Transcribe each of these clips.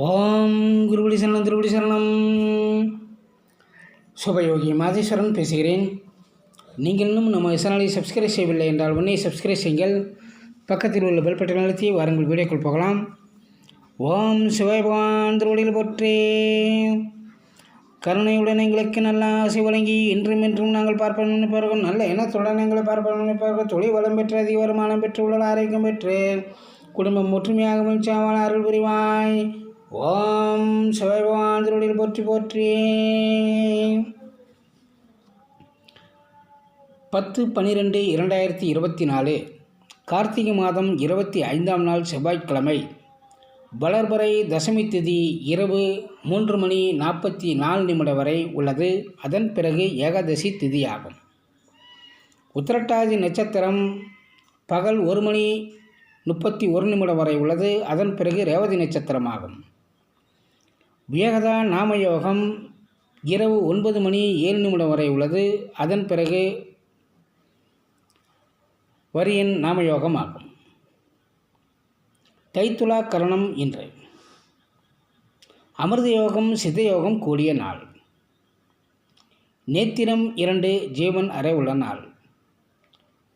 ஓம் குருபடி சரணம் திருபடி சரணம். சுபயோகி மாதேஸ்வரன் பேசுகிறேன். நீங்கள் இன்னும் நம்ம சேனலை சப்ஸ்கிரைப் செய்யவில்லை என்றால் உடனே சப்ஸ்கிரைப் செய்யுங்கள். பக்கத்தில் உள்ள பெல் பட்டன் அழுத்தி வாருங்கள். வீடியோக்குள் போகலாம். ஓம் சிவபகவான் திருவடியில் போற்றே. கருணையுடன் எங்களுக்கு நல்ல ஆசை வழங்கி இன்றும் என்றும் நாங்கள் பார்ப்போம் நினைப்பார்கள். நல்ல எண்ணத்துடன் எங்களை பார்ப்போம் நினைப்பார்கள். தொழில் வளம் பெற்று அதிக வருமானம் பெற்று உடல் ஆரோக்கியம் பெற்று குடும்பம் ஒற்றுமையாக மிச்சாமல் அருள் புரிவாய். ஓம் சிவபகவான் திருவடியில் போற்றி போற்றி. பத்து பன்னிரெண்டு இரண்டாயிரத்தி இருபத்தி நாலு கார்த்திகை மாதம் இருபத்தி ஐந்தாம் நாள் செவ்வாய்க்கிழமை வளர்பறை தசமி திதி இரவு மூன்று மணி நாற்பத்தி நாலு நிமிடம் வரை உள்ளது. அதன் பிறகு ஏகாதசி திதியாகும். உத்திரட்டாதி நட்சத்திரம் பகல் ஒரு மணி முப்பத்தி ஒரு நிமிடம் வரை உள்ளது. அதன் பிறகு ரேவதி நட்சத்திரமாகும். வியகதா நாமயோகம். இரவு ஒன்பது மணி ஏழு நிமிடம் வரை உள்ளது. அதன் பிறகு வரியின் நாமயோகம் ஆகும். தைத்துலா கரணம் இன்று. அமிர்த யோகம் சித்தயோகம் கூடிய நாள். நேத்திரம் இரண்டு ஜீவன் அறை உள்ள நாள்.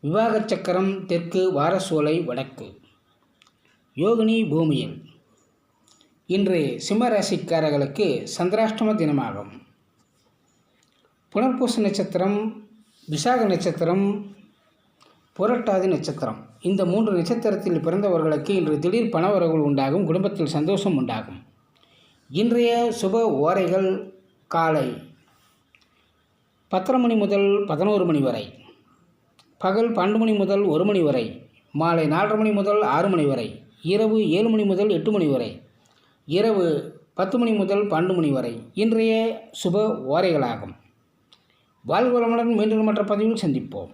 விவாகச் சக்கரம் தெற்கு வாரசோலை வடக்கு. யோகினி பூமியில். இன்று சிம்ம ராசிக்காரர்களுக்கு சந்திராஷ்டம தினமாகும். புனர்பூச நட்சத்திரம் விசாக நட்சத்திரம் புரட்டாதி நட்சத்திரம். இந்த மூன்று நட்சத்திரத்தில் பிறந்தவர்களுக்கு இன்று திடீர் பணவரவுகள் உண்டாகும் குடும்பத்தில் சந்தோஷம் உண்டாகும். இன்றைய சுப ஓரைகள் காலை பத்தரை மணி முதல் பதினோரு மணி வரை பகல் பன்னெண்டு மணி முதல் ஒரு மணி வரை மாலை நாலரை மணி முதல் ஆறு மணி வரை இரவு ஏழு மணி முதல் எட்டு மணி வரை இரவு பத்து மணி முதல் பன்னெண்டு மணி வரை இன்றைய சுப ஓரைகளாகும் வாழ்வளமுடன் மீண்டும் மற்ற பதிவில் சந்திப்போம்.